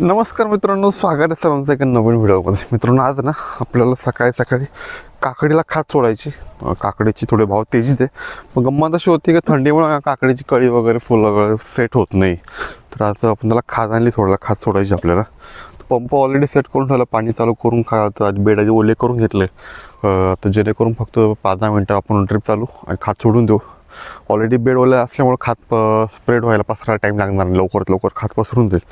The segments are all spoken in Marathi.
नमस्कार मित्रांनो स्वागत आहे सर्वांचं एका नवीन व्हिडिओमध्ये. मित्रांनो आज ना आपल्याला सकाळी सकाळी काकडीला खात सोडायची. काकडीची थोडे भाव तेजीत आहे. मग गंमत अशी होती की थंडीमुळे काकडीची कळी वगैरे फुलं वगैरे सेट होत नाही. तर आज आपण त्याला खात आणली सोडायला खात सोडायची आपल्याला. पंप ऑलरेडी सेट करून ठेवला पाणी चालू करून खा आज बेडाचे ओले करून घेतले. तर जेणेकरून फक्त पाच दहा मिनटं आपण ड्रिप चालू आणि खात सोडून देऊ. ऑलरेडी बेड ओले असल्यामुळे खात स्प्रेड व्हायला पसरायला टाईम लागणार नाही. लवकरात लवकर खात पसरून जाईल.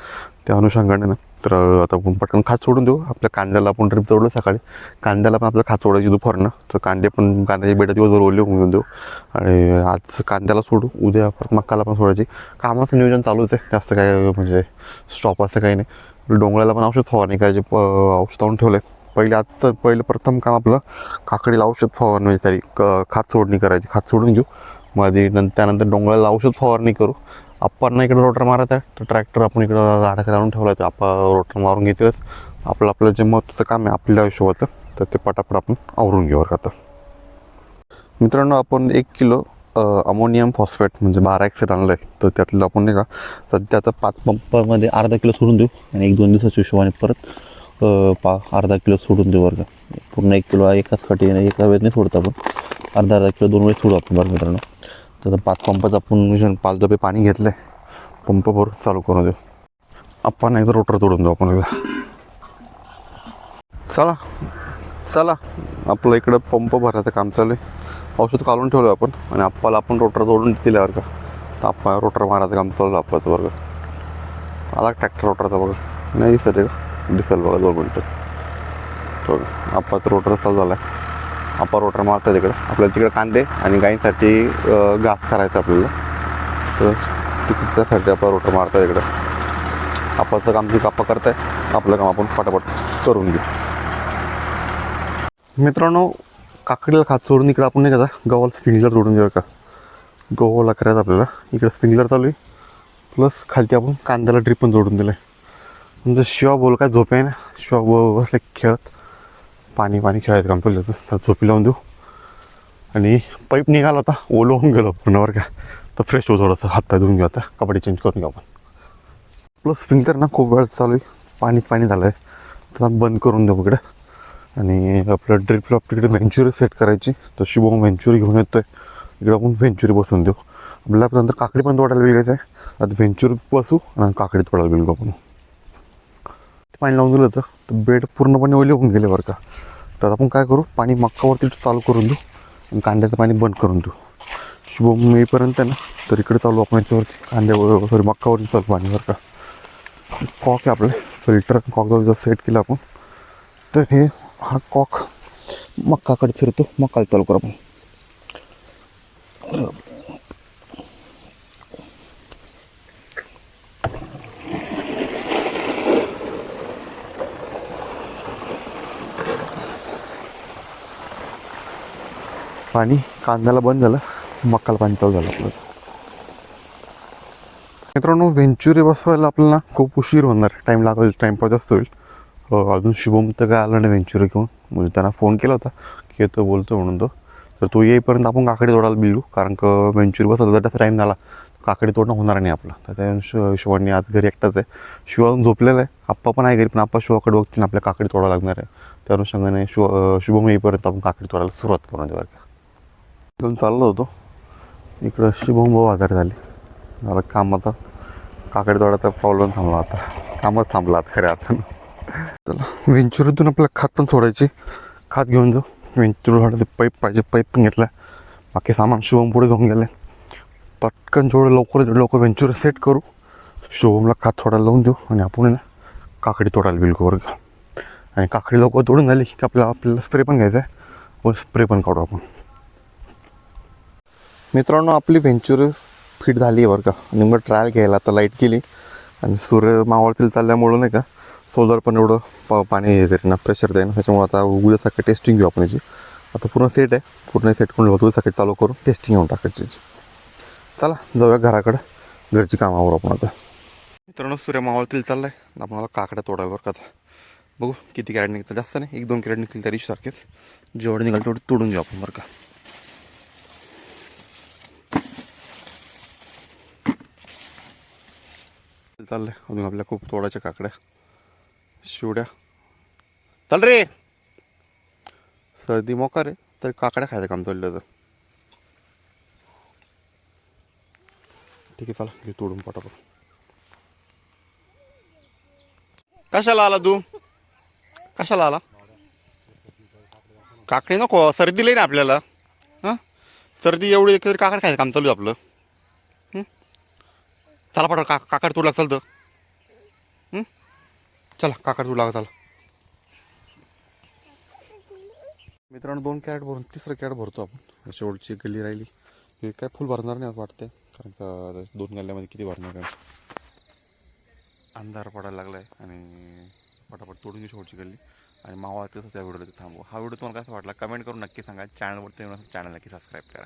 त्या अनुषंगाने ना. तर आता आपण पटकन खात सोडून देऊ. आपल्या कांद्याला आपण ड्रिप जोडलं सकाळी. कांद्याला पण आपलं खात सोडायची दुपारनं तर कांदे पण कांद्याची बेडा दिवसभर ओले होऊन देऊ. आणि आज कांद्याला सोडू. उद्या परत मक्काला पण सोडायची. कामाचं नियोजन चालूच आहे. जास्त काय म्हणजे स्टॉप असं काही नाही. डोंगराला पण औषध फवारणी करायची. प- औषध आणून ठेवलं आहे पहिले आजचं पहिलं प्रथम काम आपलं काकडीला औषध फवारणी म्हणजे तरी क खात सोडणी करायची. खात सोडून घेऊ. मध्ये नंतर त्यानंतर डोंगराला औषध फवारणी करू. आप्पांना इकडे रोटर मारत आहे. तर ट्रॅक्टर आपण इकडं झाडाखाली आणून ठेवला आहे. आपण रोटर मारून घेतीलच आपलं आपलं जे महत्त्वाचं काम आहे आपल्या आयुष्याचं तर ते पटापट आपण आवरून घेऊ का आता. मित्रांनो आपण एक किलो अमोनियम फॉस्फेट म्हणजे बारा एक्सेट आणलं आहे तर त्यातलं आपण नाही का सध्या आता पाच पंपामध्ये अर्धा किलो सोडून देऊ आणि एक दोन दिवसाच्या हिशोबाने परत पा अर्धा किलो सोडून देऊ वर्ग पूर्ण एक किलो एकाच खटीने एका वेळेत नाही सोडतो आपण. अर्धा अर्धा किलो दोन वेळेस सोडू आपण बरं मित्रांनो. तर आता पाच पंपाचं आपण मिशन पाच डबे पाणी घेतलं आहे पंप भरून चालू करून देऊ. आपण एकदा रोटर तोडून देऊ आपण एकदा. चला चला. आपलं इकडं पंप भरायचं काम चालू आहे. औषध काढून ठेवलं आपण आणि आप्पाला आपण रोटर जोडून दिल्यावर का. तर आप्पा रोटर मारायचं काम चालू आप्पाचं बरं आला ट्रॅक्टर रोटरचा बघा. नाही दिसत आहे का? दिसेल बघा दोन मिनटं. तो आप्पाचं रोटर चालू झाला आहे अपर रोटर मारतात तिकडं. आपल्याला तिकडं कांदे आणि गाईंसाठी घास करायचं आपल्याला. तर तिकडच्यासाठी अपर रोटर मारतात इकडं आपाचं काम जे काप्पा करताय आपलं काम आपण पटापट करून घेऊ. मित्रांनो काकडीला खात सोडून इकडं आपण नाही का गव्हाला स्प्रिंकलर जोडून देऊ का? गव्हाला करायचं आपल्याला. इकडं स्प्रिंकलर चालू आहे. प्लस खालती आपण कांद्याला ड्रिप पण जोडून दिलं आहे म्हणजे शिवा बोल काय झोप आहे ना? शिवा बोल बसले खेळत. पाणी पाणी खेळायचं काम पडलं तर झोपी लावून देऊ. आणि पाईप निघाला होता. ओलो होऊन गेलो पूर्णवर का. तर फ्रेश हो थोडंसं. हातपाय धुवून घेऊ आता. कपडे चेंज करून घेऊ आपण. प्लस स्प्रिंकलर ना खूप वेळ चालू आहे. पाणीच पाणी झालं आहे तर बंद करून देऊ इकडे. आणि आपलं ड्रिपला तिकडे व्हेंचुरी सेट करायची. तर शुभम व्हेंचुरी घेऊन येतो आहे इकडे आपण व्हेंचुरी बसून देऊ. आपल्यापर्यंत काकडी पण तोडायला वेगळीच आहे. आता व्हेंचुरी बसू आणि काकडी तोडायला गेलो आपण. पाणी लावून दिलं होतं तर बेड पूर्णपणे ओले होऊन गेले बरं का. तर आपण काय करू पाणी मक्कावरती चालू करून देऊ आणि कांद्याचं पाणी बंद करून देऊ. शुभम येईपर्यंत आहे ना तर इकडे चालू आपण याच्यावरती कांद्यावर सॉरी मक्कावरती चालू पाणी बरं का. कॉक आहे आपलं फिल्टर कॉकवर जर सेट केलं आपण. तर हे हा कॉक मक्काकडे फिरतो मक्काला चालू करू आपण. पाणी कांद्याला बंद झालं मक्काला पाणी चालू झालं आपलं. मित्रांनो व्हेंचुरी बसवायला आपल्याला खूप उशीर होणार. टाईम लागेल टाईमपास जास्त होईल. हो, अजून शुभम तर काय आला नाही व्हेंचुरी घेऊन. म्हणजे त्यांना फोन केला होता की येतो बोलतो म्हणून तो. तर तो येईपर्यंत आपण काकडी तोडायला बिलू कारण का व्हेंचुरी बसवला तर टाईम झाला काकडी तोडणं होणार नाही आपलं. तर त्या शिवाने आज घरी एकटाच आहे. शिव अजून झोपलेला आहे. आप्पा पण आहे घरी पण आप्पा शिवाकडे बघतील आपल्या काकडी तोडावं लागणार आहे. त्या अनुषंगाने शिव शुभम येईपर्यंत आपण काकडी तोडायला सुरुवात करून देऊ का घेऊन चाललो होतो. इकडं शुभम भाऊ आजारी झाले. मला काम आता काकडी तोडायचा प्रॉब्लेम थांबला आता. कामच थांबला आता खऱ्या अर्थानं चला विंचुरीतून आपल्याला खात पण सोडायची. खात घेऊन जाऊ. वेंचुरी पाईप पाहिजे पाईप पण घेतला. बाकी सामान शुभम पुढे घेऊन गेले. पटकन जेवढं लवकर लवकर वेंचुरी सेट करू. शुभमला खात सोडायला लावून देऊ आणि आपण आहे ना काकडी तोडायला बिलकुल आणि काकडी लवकर तोडून झाली की आपल्याला आपल्याला स्प्रे पण घ्यायचा आहे. व स्प्रे पण काढू आपण. मित्रांनो आपली व्हेंचर फिट झाली आहे बरं का. आणि मग ट्रायल घ्यायला आता लाइट गेली. आणि सूर्य मावळतील चालल्यामुळं नाही का सोलर पण एवढं पा पाणी हे ना प्रेशर देईन. त्याच्यामुळे आता उद्या सकाळी टेस्टिंग घेऊ आपण याची. आता पूर्ण सेट आहे. पूर्ण सेट करून उद्या सकाळी चालू करून टेस्टिंग घेऊन टाकायची चला जाऊया घराकडं. घरची कामावर आपण आता. मित्रांनो सूर्य मावळतील चाललं आहे आपण आपल्याला काकड्या तोडायला बरं का आता. बघू किती कॅरेट निघतात. जास्त नाही एक दोन कॅरेट निघतील त्या दिवशी सारखेच. जेवढे निघाल तेवढे तोडून घेऊ आपण बरं का. चाललंय. अजून आपल्या खूप तोडाच्या काकड्या. शिवड्या. चाल रे. सर्दी मोका रे तर काकड्या खायचं काम चाललं होतं ठीक आहे चला मी तोडून पटापट. कशाला आला तू? कशाला आला? काकडी नको सर्दी लई ना आपल्याला. हां? सर्दी एवढी तरी काकड खायचं काम चालू आहे आपलं. चला पटा का काकड तू लाग चालतं चला काकड तू लाग चला मित्रांनो दोन कॅरेट भरून तिसरं कॅरेट भरतो आपण. शेवटची गल्ली राहिली. हे काय फुल भरणार नाही असं वाटतंय कारण का दोन गल्ल्यामध्ये किती भरणार काय अंधार पडायला लागला आहे आणि पटापट तोडून घेऊ शेवटची गल्ली. आणि मावा तसंच या व्हिडिओला थांबू हा व्हिडिओ तुम्हाला कसा वाटला कमेंट करून नक्की सांगा. चॅनलवरती चॅनल नक्की सबस्क्राईब करा.